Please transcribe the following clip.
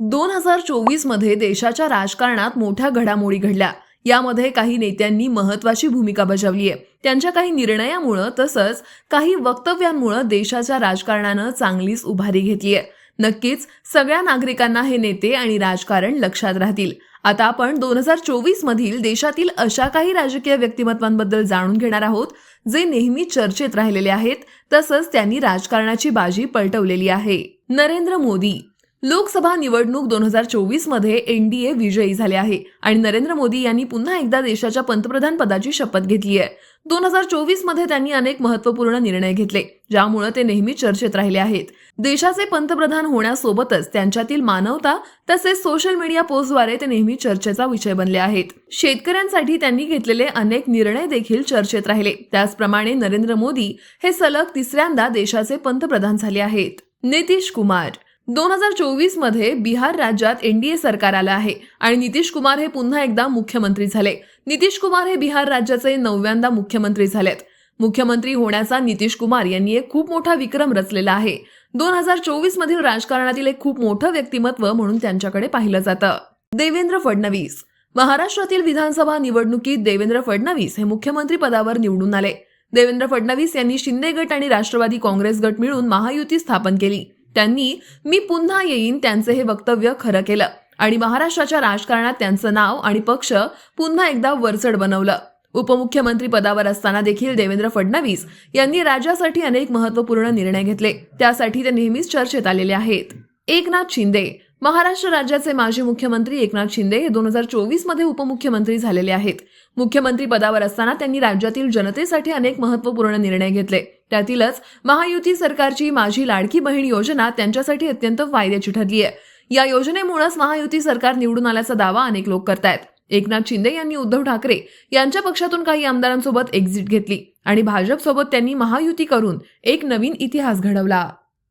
दोन हजार चोवीसमध्ये देशाच्या राजकारणात मोठ्या घडामोडी घडल्या. यामध्ये काही नेत्यांनी महत्वाची भूमिका बजावली आहे. त्यांच्या काही निर्णयामुळं तसंच काही वक्तव्यांमुळं देशाच्या राजकारणानं चांगलीच उभारी घेतली आहे. नक्कीच सगळ्या नागरिकांना हे नेते आणि राजकारण लक्षात राहतील. आता आपण दोन हजार चोवीस मधील देशातील अशा काही राजकीय व्यक्तिमत्वांबद्दल जाणून घेणार आहोत जे नेहमी चर्चेत राहिलेले आहेत तसंच त्यांनी राजकारणाची बाजी पलटवलेली आहे. नरेंद्र मोदी लोकसभा निवडणूक दोन हजार चोवीसमध्ये एनडीए विजयी झाले आहे आणि नरेंद्र मोदी यांनी पुन्हा एकदा देशाच्या पंतप्रधान पदाची शपथ घेतली आहे. दोन हजार चोवीसमध्ये त्यांनी अनेक महत्त्वपूर्ण निर्णय घेतले ज्यामुळे ते नेहमी चर्चेत राहिले आहेत. देशाचे पंतप्रधान होण्यासोबतच त्यांच्यातील मानवता तसेच सोशल मीडिया पोस्टद्वारे ते नेहमी चर्चेचा विषय बनले आहेत. शेतकऱ्यांसाठी त्यांनी घेतलेले अनेक निर्णय देखील चर्चेत राहिले. त्याचप्रमाणे नरेंद्र मोदी हे सलग तिसऱ्यांदा देशाचे पंतप्रधान झाले आहेत. नितीश कुमार दोन हजार चोवीसमध्ये बिहार राज्यात एनडीए सरकार आलं आहे आणि नितीश कुमार हे पुन्हा एकदा मुख्यमंत्री झाले. नितीश कुमार हे बिहार राज्याचे नवव्यांदा मुख्यमंत्री झालेत. मुख्यमंत्री होण्याचा नितीश कुमार यांनी एक खूप मोठा विक्रम रचलेला आहे. दोन हजार चोवीस मधील राजकारणातील एक खूप मोठं व्यक्तिमत्व म्हणून त्यांच्याकडे पाहिलं जातं. देवेंद्र फडणवीस. महाराष्ट्रातील विधानसभा निवडणुकीत देवेंद्र फडणवीस हे मुख्यमंत्री पदावर निवडून आले. देवेंद्र फडणवीस यांनी शिंदे गट आणि राष्ट्रवादी काँग्रेस गट मिळून महायुती स्थापन केली. त्यांनी मी पुन्हा येईन त्यांचे हे वक्तव्य खरं केलं आणि महाराष्ट्राच्या राजकारणात त्यांचं नाव आणि पक्ष पुन्हा एकदा वरचढ बनवलं. उपमुख्यमंत्री पदावर असताना देखील देवेंद्र फडणवीस यांनी राज्यासाठी अनेक महत्त्वपूर्ण निर्णय घेतले. त्यासाठी ते नेहमीच चर्चेत आलेले आहेत. एकनाथ शिंदे महाराष्ट्र राज्याचे माजी मुख्यमंत्री एकनाथ शिंदे हे दोन हजार चोवीसमध्ये उपमुख्यमंत्री झालेले आहेत. मुख्यमंत्री पदावर असताना त्यांनी राज्यातील जनतेसाठी अनेक महत्त्वपूर्ण निर्णय घेतले. त्यातीलच महायुती सरकारची माझी लाडकी बहीण योजना त्यांच्यासाठी अत्यंत फायद्याची ठरली आहे या योजनेमुळेच महायुती सरकार निवडून आल्याचा दावा अनेक लोक करतायत. एकनाथ शिंदे यांनी उद्धव ठाकरे यांच्या पक्षातून काही आमदारांसोबत एक्झिट घेतली आणि भाजपसोबत त्यांनी महायुती करून एक नवीन इतिहास घडवला.